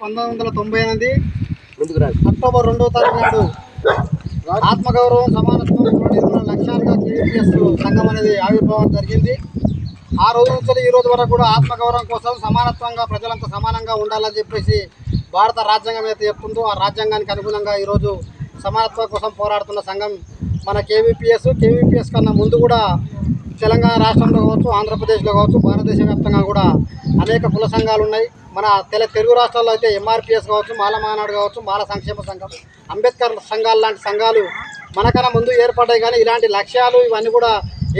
పంతొమ్మిది వందల తొంభై ఎనిమిది అక్టోబర్ రెండవ తారీఖు నాడు ఆత్మగౌరవం సమానత్వం నిర్మూలన లక్ష్యాలుగా కేవీపీఎస్ సంఘం అనేది ఆవిర్భావం జరిగింది. ఆ రోజు నుంచి ఈ రోజు వరకు కూడా ఆత్మగౌరవం కోసం సమానత్వంగా ప్రజలంతా సమానంగా ఉండాలని చెప్పేసి భారత రాజ్యాంగం అయితే చెప్తుందో ఆ రాజ్యాంగానికి అనుగుణంగా ఈరోజు సమానత్వం కోసం పోరాడుతున్న సంఘం మన కేవీపీఎస్. కేవీపీఎస్ కన్నా ముందు కూడా తెలంగాణ రాష్ట్రంలో కావచ్చు ఆంధ్రప్రదేశ్లో కావచ్చు భారతదేశ వ్యాప్తంగా కూడా అనేక కుల సంఘాలు ఉన్నాయి మన తెల తెలుగు రాష్ట్రాల్లో అయితే ఎంఆర్పిఎస్ కావచ్చు మాల మానాడు కావచ్చు మాల సంక్షేమ సంఘం అంబేద్కర్ సంఘాలు లాంటి సంఘాలు మనకన్నా ముందు ఏర్పడ్డాయి. కానీ ఇలాంటి లక్ష్యాలు ఇవన్నీ కూడా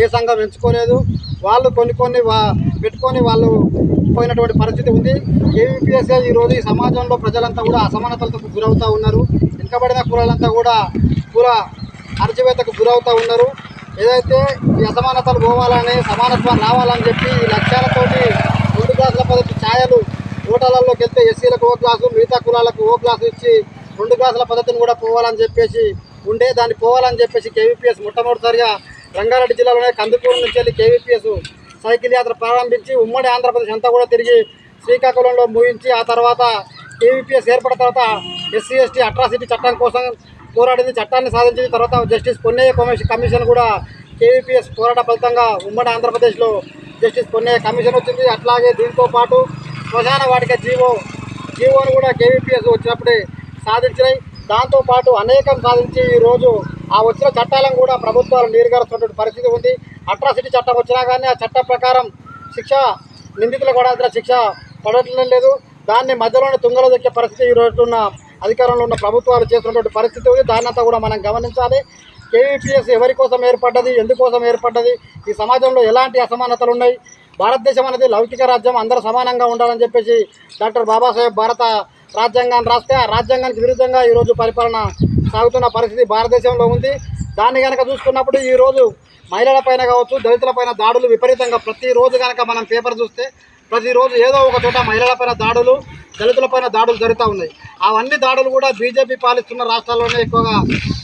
ఏ సంఘం ఎంచుకోలేదు. వాళ్ళు కొన్ని కొన్ని వా పెట్టుకొని వాళ్ళు పోయినటువంటి పరిస్థితి ఉంది. ఏవిపిఎస్ఏ ఈరోజు ఈ సమాజంలో ప్రజలంతా కూడా అసమానతలకు గురవుతూ ఉన్నారు. వెనుకబడిన కులాలంతా కూడా కుల అణచివేతకు గురవుతూ ఉన్నారు. ఏదైతే ఈ అసమానతలు పోవాలని సమానత్వం రావాలని చెప్పి ఈ లక్ష్యాలతోటి రెండు క్లాసుల పద్ధతి ఛాయలు ఓటర్లలోకి వెళ్తే ఎస్సీలకు ఓ క్లాసు మిగతా కులాలకు ఓ క్లాసు ఇచ్చి రెండు క్లాసుల పద్ధతిని కూడా పోవాలని చెప్పేసి ఉండే దాన్ని పోవాలని చెప్పేసి కేవీపీఎస్ మొట్టమొదటిసారిగా రంగారెడ్డి జిల్లాలోనే కందుకూరు నుంచి వెళ్ళి కేవీపీఎస్ సైకిల్ యాత్ర ప్రారంభించి ఉమ్మడి ఆంధ్రప్రదేశ్ అంతా కూడా తిరిగి శ్రీకాకుళంలో ముగించి ఆ తర్వాత కేవీపీఎస్ ఏర్పడిన తర్వాత ఎస్సీ ఎస్టీ అట్రాసిటీ చట్టం కోసం పోరాడింది చట్టాన్ని సాధించింది. తర్వాత జస్టిస్ పొన్నయ్య కమిషన్ కమిషన్ కూడా కేవీపీఎస్ పోరాట ఫలితంగా ఉమ్మడి ఆంధ్రప్రదేశ్లో జస్టిస్ పొన్నయ్య కమిషన్ వచ్చింది. అట్లాగే దీంతో పాటు శ్మశాన వాటిక జీవో జీవోను కూడా కేవీపీఎస్ వచ్చినప్పుడే సాధించినాయి. దాంతోపాటు అనేకం సాధించి ఈరోజు ఆ వచ్చిన చట్టాలను కూడా ప్రభుత్వాలు నీరుగారుస్తున్నటువంటి పరిస్థితి ఉంది. అట్రాసిటీ చట్టం వచ్చినా కానీ ఆ చట్టం ప్రకారం శిక్ష నిందితులకు పడాల్సిన శిక్ష పడటం లేదు. దాన్ని మధ్యలోనే తుంగలో దొక్కే పరిస్థితి ఈ ఉన్న అధికారంలో ఉన్న ప్రభుత్వాలు చేస్తున్నటువంటి పరిస్థితి ఉంది. దాన్నంతా కూడా మనం గమనించాలి. కేవీపీఎస్ ఎవరి కోసం ఏర్పడ్డది? ఎందుకోసం ఏర్పడ్డది? ఈ సమాజంలో ఎలాంటి అసమానతలు ఉన్నాయి? భారతదేశం అనేది లౌకిక రాజ్యం అందరూ సమానంగా ఉండాలని చెప్పేసి డాక్టర్ బాబాసాహెబ్ భారత రాజ్యాంగాన్ని రాస్తే ఆ రాజ్యాంగానికి విరుద్ధంగా ఈరోజు పరిపాలన సాగుతున్న పరిస్థితి భారతదేశంలో ఉంది. దాన్ని కనుక చూసుకున్నప్పుడు ఈరోజు మహిళల పైన కావచ్చు దళితులపైన దాడులు విపరీతంగా ప్రతిరోజు కనుక మనం పేపర్ చూస్తే ప్రతిరోజు ఏదో ఒక చోట మహిళల పైన దాడులు దళితుల పైన దాడులు జరుగుతూ ఉన్నాయి. అవన్నీ దాడులు కూడా బీజేపీ పాలిస్తున్న రాష్ట్రాల్లోనే ఎక్కువగా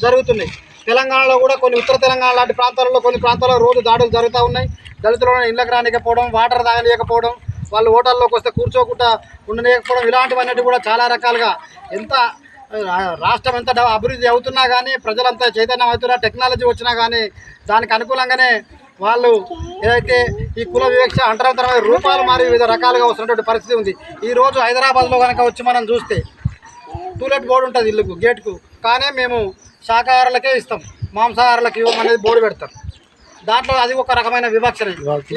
జరుగుతున్నాయి. తెలంగాణలో కూడా కొన్ని ఉత్తర తెలంగాణ లాంటి ప్రాంతాలలో కొన్ని ప్రాంతాల్లో రోజు దాడులు జరుగుతూ ఉన్నాయి. దళితులను ఇళ్ళకి రానియకపోవడం వాటర్ తాగలేకపోవడం వాళ్ళు హోటల్లోకి వస్తే కూర్చోకుండా ఉండలేకపోవడం ఇలాంటివన్నీ కూడా చాలా రకాలుగా ఎంత రాష్ట్రం ఎంత అభివృద్ధి అవుతున్నా కానీ ప్రజలంతా చైతన్యం అవుతున్నా టెక్నాలజీ వచ్చినా కానీ దానికి అనుకూలంగానే వాళ్ళు ఏదైతే ఈ కుల వివక్ష అంటరాంతరమైన రూపాలు మారి వివిధ రకాలుగా వస్తున్నటువంటి పరిస్థితి ఉంది. ఈ రోజు హైదరాబాద్లో కనుక వచ్చి మనం చూస్తే టూలెట్ బోర్డు ఉంటుంది ఇల్లుకు గేట్కు. కానీ మేము శాకాహారులకే ఇస్తాం. మాంసాహారులకు ఇవ్వమనేది బోర్డు పెడతాం దాంట్లో అది ఒక రకమైన వివక్ష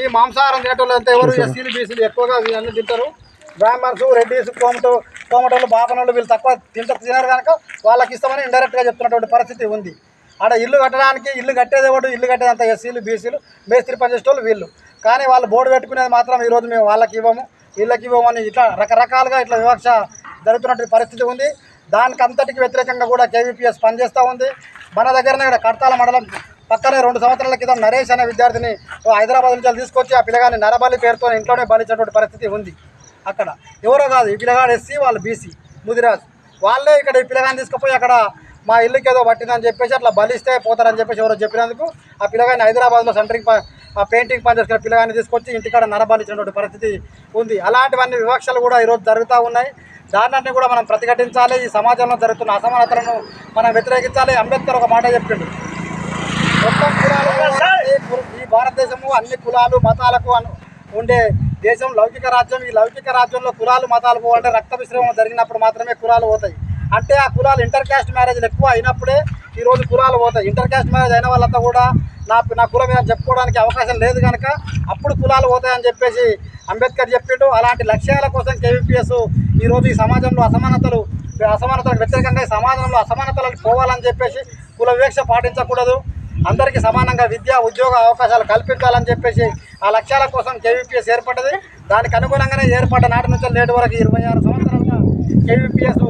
ఈ మాంసాహారం తినేటోళ్ళు అంతా ఎవరు ఎస్సీలు బీసీలు ఎక్కువగా అన్ని తింటారు. బ్రాహ్మణ్స్ రెడ్డిస్ కోమటో కోమటోళ్ళు బాపనోళ్ళు వీళ్ళు తక్కువ తింట తినరు కనుక వాళ్ళకి ఇస్తామని ఇండైరెక్ట్గా చెప్తున్నటువంటి పరిస్థితి ఉంది. ఆడ ఇల్లు కట్టడానికి ఇల్లు కట్టేది ఒకటి ఇల్లు కట్టేదంతా ఎస్సీలు బీసీలు మేస్త్రి పనిచేసేటోళ్ళు వీళ్ళు. కానీ వాళ్ళు బోర్డు పెట్టుకునేది మాత్రం ఈరోజు మేము వాళ్ళకి ఇవ్వము వీళ్ళకి ఇవ్వమని ఇట్లా రకరకాలుగా ఇట్లా వివక్ష జరుగుతున్నటువంటి పరిస్థితి ఉంది. దానికి అంతటికి వ్యతిరేకంగా కూడా కేవీపీఎస్ పనిచేస్తూ ఉంది. మన దగ్గరనే ఇక్కడ కడతాల మండలం పక్కనే రెండు సంవత్సరాల క్రితం నరేష్ అనే విద్యార్థిని హైదరాబాద్ నుంచి తీసుకొచ్చి ఆ పిల్లగాని నరబలి పేరుతో ఇంట్లోనే బలిచ్చినటువంటి పరిస్థితి ఉంది అక్కడ. ఎవరో కాదు ఈ పిల్లగాడు ఎస్సీ వాళ్ళు బీసీ ముదిరాజ్. వాళ్ళే ఇక్కడ ఈ పిల్లగాని తీసుకుపోయి అక్కడ మా ఇల్లుకి ఏదో పట్టిందని చెప్పేసి అట్లా బలిస్తే పోతారని చెప్పేసి ఎవరో చెప్పినందుకు ఆ పిల్లగాని హైదరాబాద్లో సెంటరింగ్ ఆ పెయింటింగ్ పని చేసుకున్న పిల్లగాని తీసుకొచ్చి ఇంటికాడ నరబలిచ్చినటువంటి పరిస్థితి ఉంది. అలాంటివన్నీ వివక్షలు కూడా ఈరోజు జరుగుతూ ఉన్నాయి. దాన్ని కూడా మనం ప్రతిఘటించాలి. ఈ సమాజంలో జరుగుతున్న అసమానతలను మనం వ్యతిరేకించాలి. అంబేద్కర్ ఒక మాట చెప్పిండు. మొత్తం కులాలు ఈ భారతదేశము అన్ని కులాలు మతాలకు ఉండే దేశం లౌకిక రాజ్యం. ఈ లౌకిక రాజ్యంలో కులాలు మతాలు పోవాలంటే రక్త మిశ్రమం జరిగినప్పుడు మాత్రమే కులాలు పోతాయి. అంటే ఆ కులాలు ఇంటర్ క్యాస్ట్ మ్యారేజ్లు ఎక్కువ అయినప్పుడే ఈరోజు కులాలు పోతాయి. ఇంటర్ క్యాస్ట్ మ్యారేజ్ అయిన వాళ్ళంతా కూడా నా నా కులం మీద చెప్పుకోవడానికి అవకాశం లేదు కనుక అప్పుడు కులాలు పోతాయని చెప్పేసి అంబేద్కర్ చెప్పిండు. అలాంటి లక్ష్యాల కోసం కేవీపీఎస్ ఈరోజు ఈ సమాజంలో అసమానతలు అసమానతలకు వ్యతిరేకంగా ఈ సమాజంలో అసమానతలను పోవాలని చెప్పేసి కుల వివక్ష పాటించకూడదు. అందరికీ సమానంగా విద్య ఉద్యోగ అవకాశాలు కల్పించాలని చెప్పేసి ఆ లక్ష్యాల కోసం కేవీపీఎస్ ఏర్పడ్డది. దానికి అనుగుణంగానే ఏర్పడ్డ నాటి నుంచి నేటి వరకు ఇరవై ఆరు సంవత్సరాలుగా కేవీపీఎస్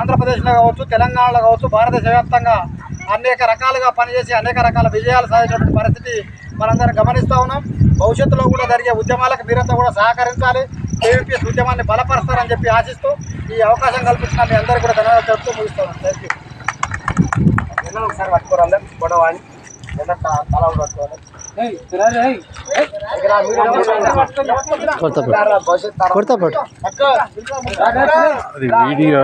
ఆంధ్రప్రదేశ్లో కావచ్చు తెలంగాణలో కావచ్చు భారతదేశ వ్యాప్తంగా అనేక రకాలుగా పనిచేసి అనేక రకాల విజయాలు సాధించినటువంటి పరిస్థితి మనందరం గమనిస్తూ ఉన్నాం. భవిష్యత్తులో కూడా జరిగే ఉద్యమాలకు మీరంతా కూడా సహకరించాలి. కేవీపీఎస్ ఉద్యమాన్ని బలపరుస్తారని చెప్పి ఆశిస్తూ ఈ అవకాశం కల్పించిన మీ అందరికీ కూడా ధన్యవాదాలు చెప్తూ ముగిస్తున్నాను. థ్యాంక్ యూ ఒకసారి పట్టుకోరాలి గొడవ అని ఎలా తల పట్టుకోవాలి కొడతా పట్టు వీడియో